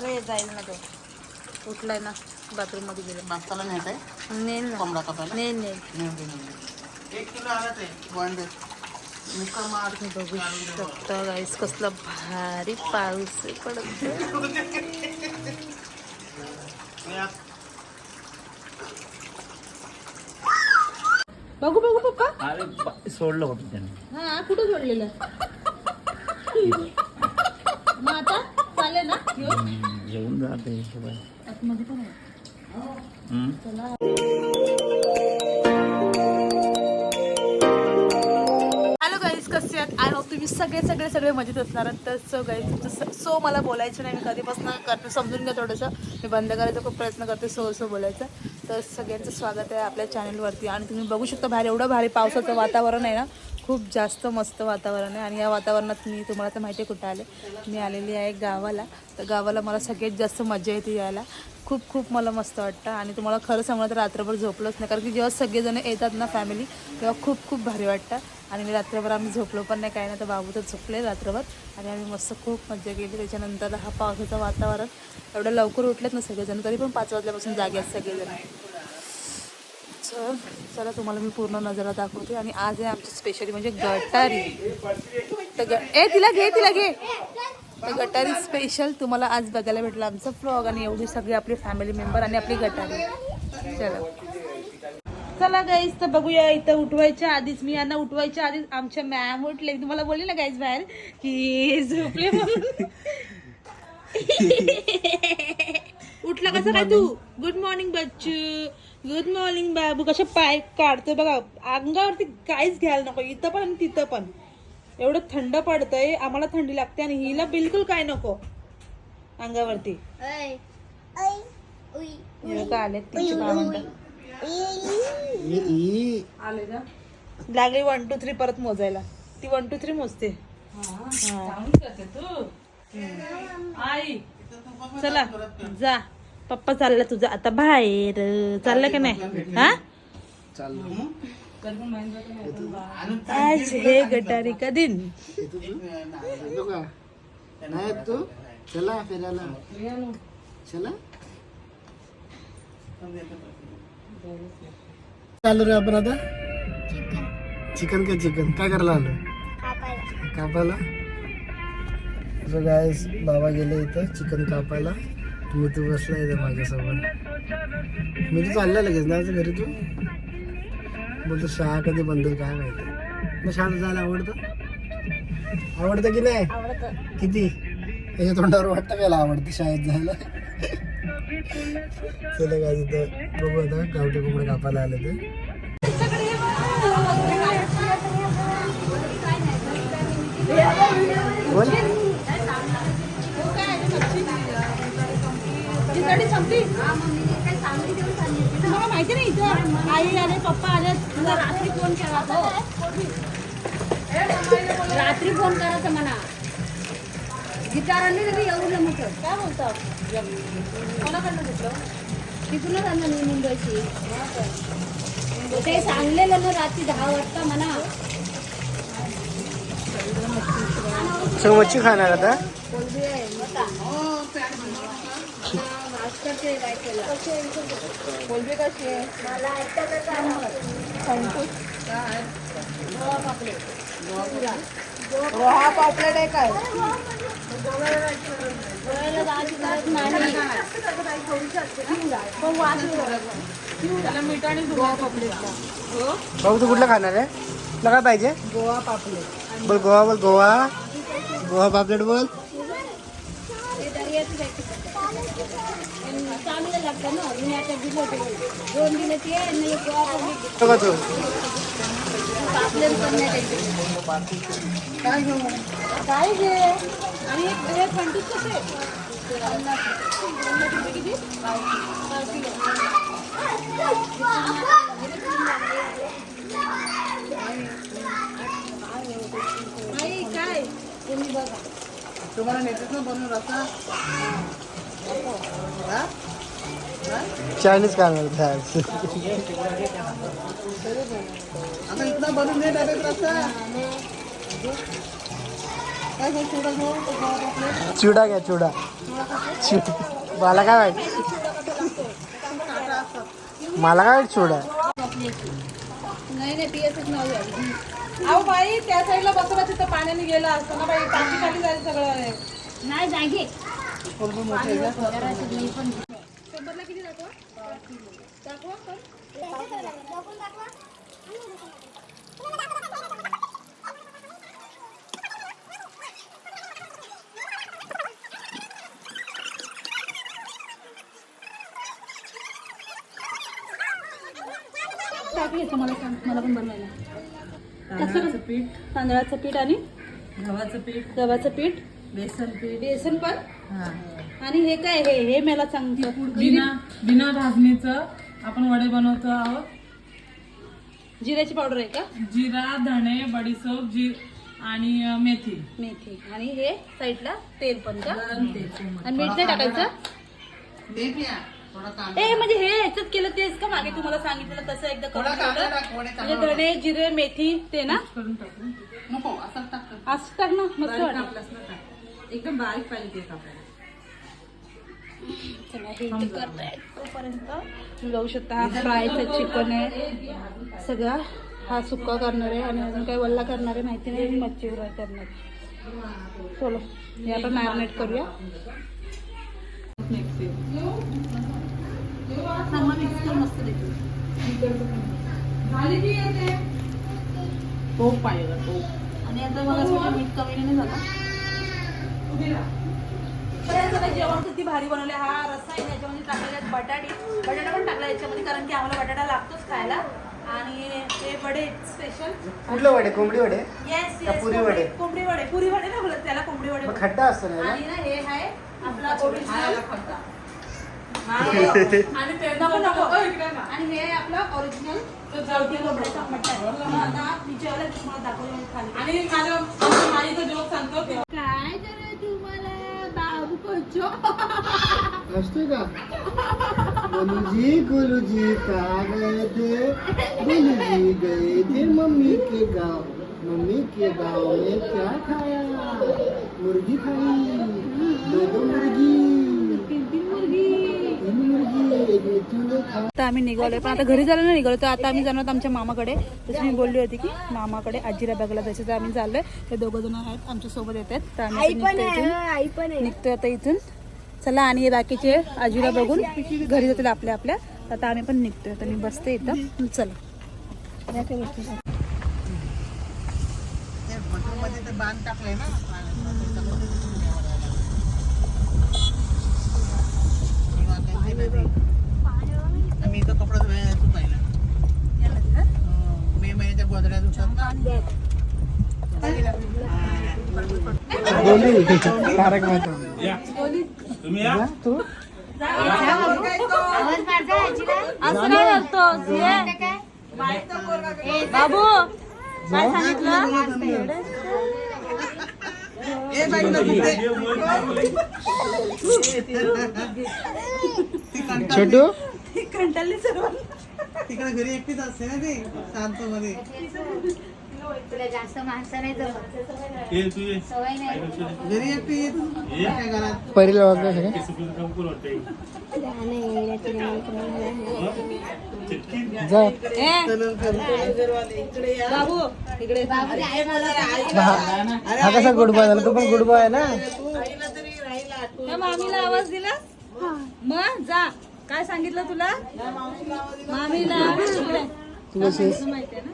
अरे जाईल ना तो. उठलाय ना. बाथरूममध्ये गेला. नाश्ताला आहे? नेल ना. कोंबडा कापायला नेल नेल दे, दे. एक किलो आला ते वन डे मुक्का मार तुम्ही बघू शकता गाईस कसला भारी पाऊस पडत बघू बघू पप्पा अरे सोडलं होतं त्याने. हा कुठं जोडलेलं मग आता चालेल ना घेऊन जाते आतमध्ये पण हॅलो गाईज कसे आहेत? आय होप तुम्ही सगळे सगळे सगळे मजेत असणार तर सो गाईज सो मला बोलायचं नाही. मी कधीपासून करते समजून घ्या थोडंसं. मी बंद करायचा खूप प्रयत्न करते सो सो बोलायचं. तर सगळ्यांचं स्वागत आहे आपल्या चॅनलवरती आणि तुम्ही बघू शकता बाहेर एवढं भारी पावसाचं वातावरण आहे ना. खूप जास्त मस्त वातावरण आहे आणि या वातावरणात मी तुम्हाला तर माहिती आहे कुठं आले. मी आलेली आहे गावाला. तर गावाला मला सगळ्यात जास्त मजा येते यायला. खूप खूप मला मस्त वाटतं आणि तुम्हाला खरं सांगणं तर रात्रभर झोपलोच नाही. कारण की जेव्हा सगळेजण येतात ना फॅमिली तेव्हा खूप खूप भारी वाटतं. आणि मी रात्रभर आम्ही झोपलो पण नाही काय नाही. तर बाबू तर झोपले रात्रभर आणि आम्ही मस्त खूप मजा केली. त्याच्यानंतर हा पावसाचं वातावरण. एवढं लवकर उठलेत ना सगळेजण तरी पण पाच वाजल्यापासून जागे आहेत सगळेजण. चल चला तुम्हाला मी पूर्ण नजरा दाखवते आणि आज आहे आमची स्पेशली म्हणजे गटारी. तर ग ए तिला घे तिला घे. तर गटारी स्पेशल तुम्हाला आज बघायला भेटलं आमचं फ्लॉग आणि एवढी सगळी आपली फॅमिली मेंबर आणि आपली गटारी. चला. चला गाईज तर बघूया इथं उठवायच्या आधीच मी यांना उठवायच्या आधीच आमच्या मॅम उठले. तुम्हाला बोलले ना गाईज बाहेर की झोपले म्हणून. उठला कसं काय तू? गुड मॉर्निंग बच्चू. गुड मॉर्निंग बाबू. कशा पाय काढतोय बघा. अंगावरती काहीच घ्यायला नको. इथं पण आणि तिथं पण. एवढं थंड पडतंय. आम्हाला थंडी लागते आणि हिला बिलकुल काय नको. अंगावरती. आले लागली वन टू थ्री परत मोजायला. ती वन टू थ्री मोजते. आई. चला जा. पप्पा चालला तुझा आता बाहेर. चालला का नाही? हा? आज हे गटारी का दिन का नाही तू चला फिरायला चला चालू रे आपण आता? चिकन काय चिकन? काय करायला आलो? कापायला. काय बाबा गेले इथं चिकन कापायला. मी तू बसला इथं माझ्यासोबत. मी तू चालला लगेच. ना घरी तू. बोलतो शाळा कधी बंद काय माहिती. मग शाळा जायला आवडतं? आवडतं की नाही? किती? त्याच्या तोंडावर वाटतं मला आवडते आवडतं शाळेत जायला? चला काय तिथं बघू आता गावठी कोंबडे कापायला आले ते. बोल. आई आले पप्पा आले तुला रात्री फोन केला रात्री फोन करायचा म्हणा. गिटारांनी तरी एवढं मोठं काय बोलतो? कोणाकडनं घेतलं? तिथूनच आणलं मी मुंबईची. ते सांगलेलं ना रात्री दहा वाजता म्हणा. सगळं मच्छी खाणार आता? नाही. त्याला मीठ आणि गोवा पापलेटला हो? भाऊ तू कुठलं खाणार आहे? तुला काय पाहिजे? गोवा पापलेट. बोल गोवा बोल गोवा. गोवा पापलेट बोल. चांगलं लागतं ना मी आता दिलं ते दोन दिले ते आणि एक पण काय घेऊ काय घे आणि एक एक कसे किती आई काय तुम्ही बघा तुम्हाला नेतेच ना बनवून रस्ता चायनीज आहे आज. आता इथला बनवून दे डब्यात रस्ता चिवडा घ्या चिवडा चिव- मला काय माहिती मला काय माहिती चिवडा नाही नाही. अहो बाई त्या साईडला बसला तिथं पाण्याने गेला असतं ना बाई टाकी खाली जायचं सगळं हे. नाही जागे टाकली येतं मला सांग मला पण बनवायला तांदळाचं पीठ. तांदळाचं पीठ आणि गव्हाचं पीठ. गव्हाचं पीठ. बेसन पीठ. बेसन पण. आणि हे काय हे? हे मला सांग बिना बिना भाजणीचं आपण वडे बनवतो आहोत. जिऱ्याची पावडर आहे का? जिरा धणे बडीसोप जी आणि मेथी. मेथी. आणि हे साईडला तेल पण का? आणि मीठ नाही टाकायचं? ए म्हणजे हे ह्याच्यात केलं तेच का मागे तुम्हाला सांगितलं तसं एकदा करून? म्हणजे धणे जिरे मेथी ते ना? असं टाक. ना मस्त एकदम बारीक पाहिजे ते चला हे करताय. तोपर्यंत बघू शकता हा फ्रायचं चिकन आहे. सगळा हा सुक्का करणार आहे आणि अजून काही वल्ला करणार आहे माहिती नाही आणि मच्छी फ्राय करणार. चलो हे आपण मॅरिनेट करूया. पाहिजे आणि आता मला मीठ कमी नाही झालं. जेवण किती भारी बनवले हा रस्सा आहे याच्यामध्ये टाकलेले आहेत बटाटे. बटाटा पण टाकला याच्यामध्ये कारण की आम्हाला बटाटा लागतोच खायला. आणि हे वडे स्पेशल कुठले वडे? कोंबडी वडे? येस पुरी वडे? कोंबडी वडे. पुरी वडे नाही बोलत त्याला कोंबडी वडे. खड्डा असतो ना? आणि ना हे आहे आपला ओरिजिनल आणि नको नको. आणि हे आपलं ओरिजिनल आणि माझ्या आमच्या माईचा जोक सांगतो काय असतो का गुरुजी गुरुजी का गए थे गुरुजी गए थे मम्मी के गांव मम्मी के गांव में क्या खाया मुर्गी खाई दो दो मुर्गी आता आम्ही निघालोय. पण आता घरी झालं ना निघालो तर आता आम्ही जाणार आमच्या मामाकडे. तशी मी बोलली होती की मामाकडे आजीला बघायला जायचं तर आम्ही चाललोय. ते दोघं जण आहेत आमच्यासोबत येत आहेत तर आम्ही निघतोय इथून. निघतोय आता इथून. चला आणि हे बाकीचे आजीला बघून घरी जातील आपल्या आपल्या. आता आम्ही पण निघतोय. तर मी बसते इथं. चला. आम्ही इथं कपडा धुवायला पाहिला. मे महिन्याच्या गोदऱ्या धुतात मेहता. तू. बाबू काय सांगितलं? छोटू? कंटाळली सर्व तिकडे घरी एकटीच असते ना ती शांत मध्ये तुला जास्त माणसं नाही जमत. सवय नाही. घरी एकटी येत घरात. परीला हा कसा गुड बॉय झाला? तू पण गुड बॉय आहे ना? मामीला आवाज दिला मग जा काय सांगितलं तुला मामीला इकडे. तू कशी आहेस? माहितीये ना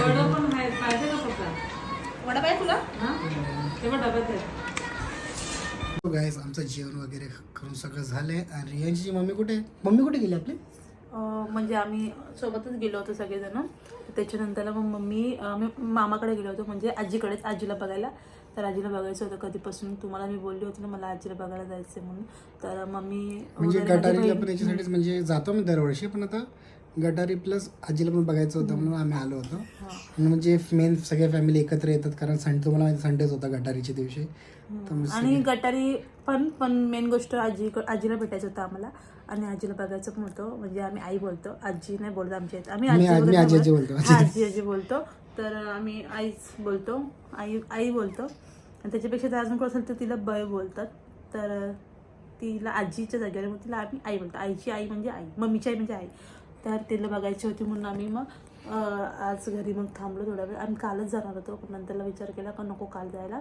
पण आहे पाहिजे का वडा पाहिजे तुला? ते पण डब्यात आहे. गायस आमचं जेवण वगैरे करून सगळं झालंय. आणि रियांची मम्मी कुठे? आहे? मम्मी कुठे गेली आपली? म्हणजे आम्ही सोबतच गेलो होतो सगळेजण. त्याच्यानंतर मग मम्मी अं, मी मामाकडे गेलो होतो म्हणजे आजीकडेच आजीला बघायला. तर आजीला बघायचं होतं कधीपासून. तुम्हाला मी बोलली होती ना मला आजीला बघायला जायचं म्हणून. तर मम्मी म्हणजे वगैरे माझी गटारीला बहीण- पण याच्यासाठीच म्हणजे जातो मी दरवर्षी पण आता गटारी प्लस आजीला पण बघायचं होतं म्हणून आम्ही आलो होतो. आणि म्हणजे मेन सगळ्या फॅमिली एकत्र येतात कारण संडे तुम्हाला माहिती संडेच होता गटारीच्या दिवशी. तर मग आणि गटारी पण पण मेन गोष्ट आजी आजीला भेटायचं होतं आम्हाला. आणि आजीला बघायचं पण होतं. म्हणजे आम्ही आई बोलतो. आजी नाही बोलतो आमच्या इथे. आम्ही मी आजी मी आजी आजी बोलत. बोलतो. हा, आजी आजी बोलतो. तर आम्ही आईच बोलतो. आई आई बोलतो. आणि त्याच्यापेक्षा जर अजून कोण असेल तर तिला बय बोलतात. तर तिला आजीच्या जागेवर मग तिला आम्ही आई बोलतो. आईची आई म्हणजे आई. मम्मीची आई म्हणजे आई. तर तिला बघायची होती म्हणून आम्ही मग आज घरी मग थांबलो थोडा वेळ. आम्ही कालच जाणार होतो पण नंतरला विचार केला का नको काल जायला.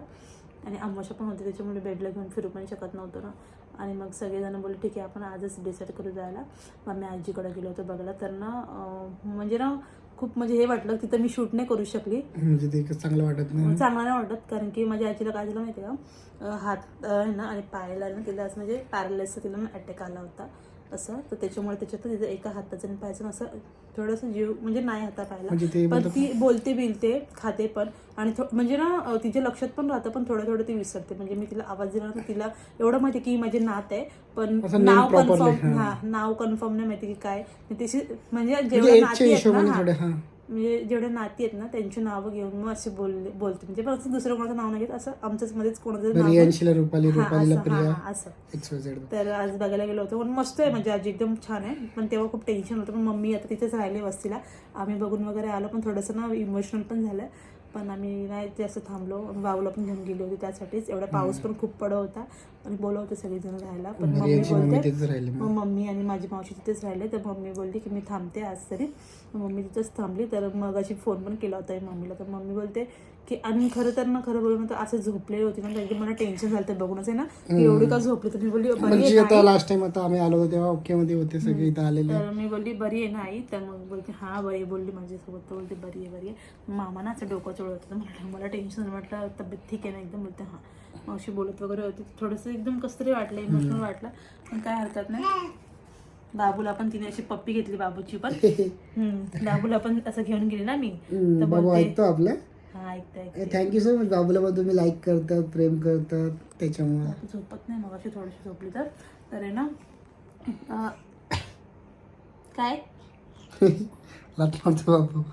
आणि अमावस्या पण होती त्याच्यामुळे बेडला घेऊन फिरू पण शकत नव्हतो ना. आणि मग सगळेजण बोलले ठीक आहे आपण आजच डिसाईड करू जायला. मग मी आजीकडे गेलो होतो बघायला. तर ना म्हणजे ना खूप म्हणजे हे वाटलं तिथं मी शूट नाही करू शकली. म्हणजे ते चांगलं वाटत नाही चांगलं नाही वाटत कारण की माझ्या आजीला काय झालं माहिती आहे का हात आहे ना आणि पायाला ना तिला म्हणजे पॅरालाइजचा तिला अटॅक आला होता. असं तर त्याच्यामुळे त्याच्यात एका हाताचं आणि पायाचं असं थोडंसं जीव म्हणजे नाही हाता पायला म्हणजे ते पण ती बोलते बिलते खाते पण. आणि म्हणजे ना तिच्या लक्षात पण राहतं पण थोडं थोडं ती विसरते. म्हणजे मी तिला आवाज दिला तर तिला एवढं माहिती की माझे नात आहे. पण नाव कन्फर्म हा. नाव कन्फर्म नाही माहिती की काय. तिशी म्हणजे म्हणजे जेवढं नाती आहेत ना म्हणजे जेवढे नाती आहेत ना त्यांची नावं घेऊन मग असे बोलले बोलते. म्हणजे पण असं दुसरं कोणाचं नाव नाही घेत असं आमच्याच मध्येच कोणाचं नाव रुपाली रुपालीला प्रिया असं. तर आज बघायला गेलो होतो. पण मस्त आहे म्हणजे आजी एकदम छान आहे. पण तेव्हा खूप टेन्शन होतं. पण मम्मी आता तिथेच राहिले वस्तीला. आम्ही बघून वगैरे आलो पण थोडंसं ना इमोशनल पण झालं. पण आम्ही नाही जास्त थांबलो. बाऊला पण घेऊन गेली होती त्यासाठीच. एवढा पाऊस पण खूप पडत होता. आणि बोलव होते सगळेजण राहायला. पण मम्मी रियांची मम्मी बोलते मग. मम्मी आणि माझी मावशी तिथेच राहिले. तर मम्मी बोलली की मी थांबते आज तरी. मम्मी तिथेच थांबली. तर मग अशी फोन पण केला होता मम्मीला. तर मम्मी बोलते की आणि खरं तर ना खरं बोलून तर असं झोपलेली होती ना एकदम मला टेन्शन झालं तर बघूनच आहे ना? एवढी का झोपली? तर मी बोलली बरी म्हणजे आता? लास्ट टाइम आता आम्ही आलो होतो तेव्हा ओके मध्ये होते सगळे इथं आलेले. तर मी बोलली बरी आहे ना आई? तर मग बोलते हा बरी बोलली माझ्यासोबत. तर बोलते बरी आहे बरी आहे. मामा ना असं डोकं चोळत होतं. म्हटलं मला टेन्शन म्हटलं तब्येत ठीक आहे ना? एकदम बोलते हां. मावशी बोलत वगैरे होती. थोडंसं एकदम कसं तरी वाटलं इमोशनल वाटलं. पण काय हरकत नाही. बाबूला पण तिने अशी पप्पी घेतली बाबूची पण. बाबूला पण असं घेऊन गेली ना मी. तर बोलते आपलं? थँक्यू सो मच बाबूला पण तुम्ही लाईक करतात प्रेम करतात त्याच्यामुळे. झोपत नाही मग अशी थोडीशी झोपली तर. तर आहे ना काय? लाट मारतो बाबू.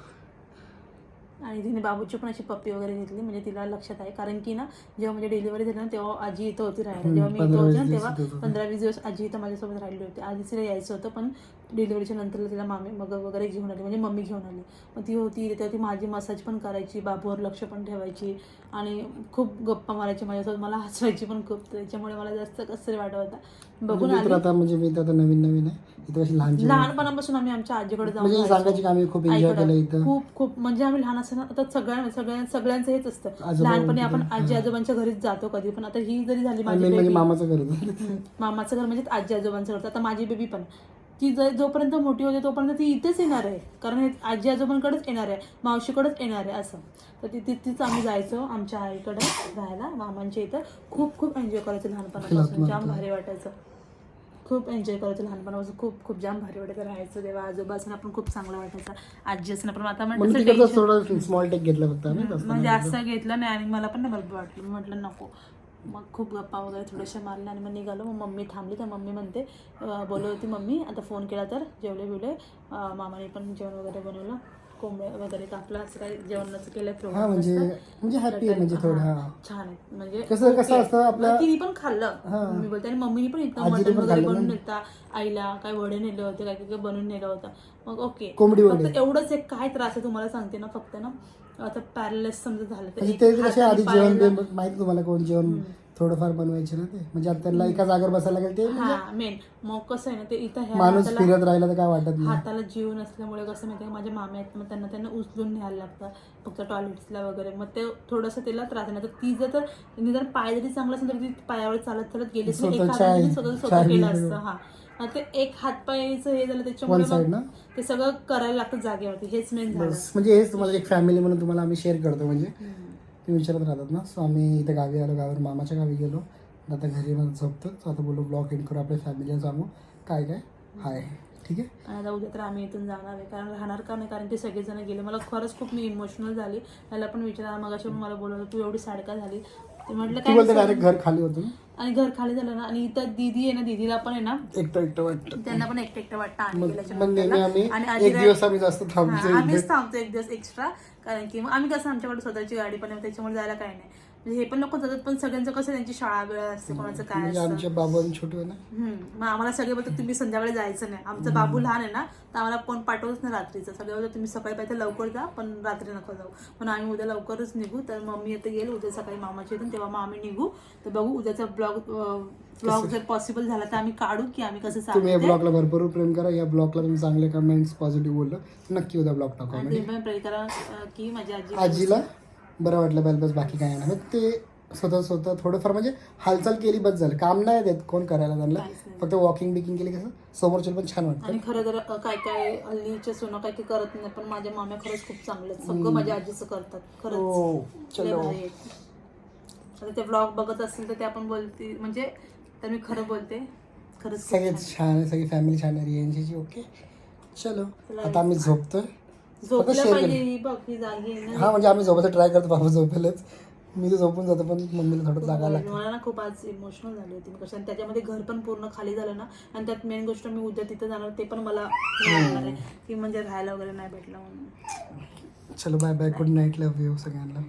आणि तिने बाबूची पण अशी पप्पी वगैरे घेतली म्हणजे तिला लक्षात आहे. कारण की ना जेव्हा माझी डिलिव्हरी झाली ना तेव्हा आजी इथं होती राहायला. जेव्हा मी इथं होते ना तेव्हा पंधरा वीस दिवस आजी इथं माझ्यासोबत राहिली होती. आधी तिला यायचं होतं पण डिलिव्हरीच्या नंतर तिला मामी मग वगैरे घेऊन आली. म्हणजे मम्मी घेऊन आली. मग ती होती तेव्हा ती माझी मसाज पण करायची बाबूवर लक्ष पण ठेवायची आणि खूप गप्पा मारायची माझ्यासोबत. मला हसवायची पण खूप. त्याच्यामुळे मला जास्त कसं तरी वाटत होता. बघून मी तर आली. आता म्हणजे मी तर आता नवीन नवीन आहे. इथं अशी लहानची लहानपणापासून आम्ही आमच्या आजीकडे जाऊन म्हणजे राहायचो. सांगायची खूप एन्जॉय आईकडं. केलं इथं. खूप खूप. म्हणजे आम्ही लहान असताना आता सगळ्या सगळ्या सगळ्यांचं हेच असतं. आजोबा लहानपणी वगैरे, आपण आजी आजोबांच्या घरीच जातो कधी पण. आता ही जरी झाली माझी म्हणजे baby, मामाचं घर होतं हम्म, मामाचं घर म्हणजे आजी आजोबांचं घर. आता माझी बेबी पण. ती जर जोपर्यंत मोठी होते तोपर्यंत ती इथेच येणार आहे. कारण हे आजी आजोबांकडेच येणार आहे. मावशीकडेच येणार आहे असं. तर ती तिथेच आम्ही जायचो आमच्या आईकडे राहायला मामांच्या इथं. खूप खूप एन्जॉय करायचं लहानपणापासून. जाम भारी वाटायचं. खूप एन्जॉय करायचं लहानपणापासून. खूप खूप जाम भारी वाटायचं राहायचं तेव्हा. आजोबा असणं पण खूप चांगलं वाटायचं. आजी असणं पण. आता म्हणजे म्हटलं थोडं स्मॉल टेक घेतलं फक्त म्हणजे असं घेतलं नाही आणि मला पण नाही बरोबर वाटलं. म्हटलं नको. मग खूप गप्पा वगैरे थोड्याशा मारल्या आणि मग निघालो. मग मम्मी थांबली तर मम्मी म्हणते अं, बोलत होती मम्मी आता फोन केला तर जेवले बिवले मामाने पण जेवण वगैरे बनवलं. कोंबड्या वगैरे कापला असं काही जेवणाचं केलं हा म्हणजे म्हणजे हॅपी आहे म्हणजे थोडं हा छान आहे. म्हणजे कसं कसं असतं आपल्या तिने पण खाल्लं. मी बोलते आणि मम्मीने पण इथं मटण वगैरे बनवून नेता आईला काय वडे नेले होते काय काय बनवून नेलं होतं. मग ओके. कोंबडी. फक्त एवढंच एक काय त्रास आहे तुम्हाला सांगते ना फक्त ना आता पॅरलेस समजा झालं तर आधी जेवण माहिती तुम्हाला कोण जेवण थोडंफार बनवायचे ना ते? म्हणजे आता त्यांना एका जागेवर बसायला लागेल ते हा मेन मग कसं आहे ना ते इथं ह्या माणूस हाताला- फिरत राहिला तर काय वाटत नाही. हाताला जीव नसल्यामुळे कसं माहिती माझे मामे आहेत मग त्यांना त्यांना उचलून न्यायला लागतं. फक्त टॉयलेट्सला वगैरे. मग ते थोडंसं त्याला त्रास आहे ना तर ती जर तर निदान पाय जरी चांगला असेल तर ती पायावर चालत चालत गेली असती. स्वतः स्वतः केलं. असतं हा. मग ते एक हात पायचं हे झालं त्याच्यामुळे मग ना? ते सगळं करायला लागतं जागेवरती. हेच मेन झालं. बस. म्हणजे हेच तुम्हाला एक फॅमिली म्हणून तुम्हाला आम्ही शेअर करतो म्हणजे. ते विचारत राहतात ना सो आम्ही इथे गावी आलो गावावर मामाच्या गावी गेलो आता घरी मला झोपतो सो आता बोलू ब्लॉग एंड करू आपल्या फॅमिलीला सांगू काय काय हाय ठीक आहे? आणि आता उद्या तर आम्ही इथून जाणार आहे कारण राहणार का नाही कारण की सगळेजण गेले. मला खरंच खूप मी इमोशनल झाली. त्याला पण विचारा मग अशी मला बोलवलं तू एवढी साडका झाली ते म्हटलं ती बोलते काय डायरेक्ट घर खाली होतं आणि घर खाली झालं ना आणि इथं दीदी आहे ना दीदीला पण आहे ना एकटं एकटं वाटतं. त्यांना पण एकटं एकटं वाटतं आम्ही मग गेल्याच्या मग नेहमी नंतरला. आम्ही आणि एक दिवस आम्ही जास्त थांबतो हा, आम्हीच थांबतो एक दिवस एक्स्ट्रा कारण की मग आम्ही कसं आमच्याकडे स्वतःची गाडी पण आहे त्याच्यामुळे जायला काही नाही. म्हणजे हे पण नको जातात पण सगळ्यांचं कसं त्यांची शाळा वेळ असते कोणाचं काय म्हणजे असतं. आमचे बाबा आणि छोटू आहे ना? हम्म. मग आम्हाला सगळे बोलतात तुम्ही संध्याकाळी जायचं नाही. आमचा बाबू लहान आहे ना तर आम्हाला कोण पाठवतच नाही रात्रीचं. सगळे बोलतात तुम्ही सकाळी पाहिजे लवकर जा पण रात्री नको जाऊ. पण आम्ही उद्या लवकरच निघू. तर मम्मी आता येईल. उद्या सकाळी मामाच्या इथून तेव्हा मग आम्ही निघू. तर बघू उद्याचा ब्लॉग ब्लॉग जर पॉसिबल झाला तर आम्ही काढू की आम्ही कसं तुम्ही या चालू ब्लॉगला भरपूर प्रेम करा. या ब्लॉगला तुम्ही चांगले कमेंट्स पॉझिटिव्ह बोललं नक्की उद्या ब्लॉग टाकू ते पण करा अं, की माझी आजी आजीला? बरं वाटलं पाहिजे बस बाकी काय नाही. मग ते स्वतः स्वतः थोडंफार म्हणजे हालचाल केली बस झालं. काम नाही देत कोण करायला त्यांना. फक्त वॉकिंग बिकिंग केली कसं समोरचे पण छान वाटतं. आणि खरं तर काय काय हल्लीचे सोनं काय काय करत नाही पण माझ्या माम्या खरंच खूप चांगले सगळं माझ्या आजीचं करतात खरंच. हो लय चलो. भारी आहेत. आता ते ब्लॉग बघत असतील तर ते आपण बोलते म्हणजे तर मी खरं बोलते खरंच खूप सगळेच छान. आहे सगळी फॅमिली छान आहे. रियांची ओके चलो. आता आम्ही झोपतोय. झोपलं पाहिजे ही बघ ही जागी आहे ना. हा म्हणजे आम्ही झोपायचं ट्राय करतो बाबा झोपेलच. मी तर झोपून जातो पण मम्मीला थोडं जागा लागतं. मला ना खूप आज इमोशनल झाली होती मी कशा आणि त्याच्यामध्ये घर पण पूर्ण खाली झालं ना आणि त्यात मेन गोष्ट मी उद्या तिथं जाणार ते पण मला आहे. की म्हणजे राहायला वगैरे नाही भेटलं म्हणून. चलो bye bye good night love you सगळ्यांना.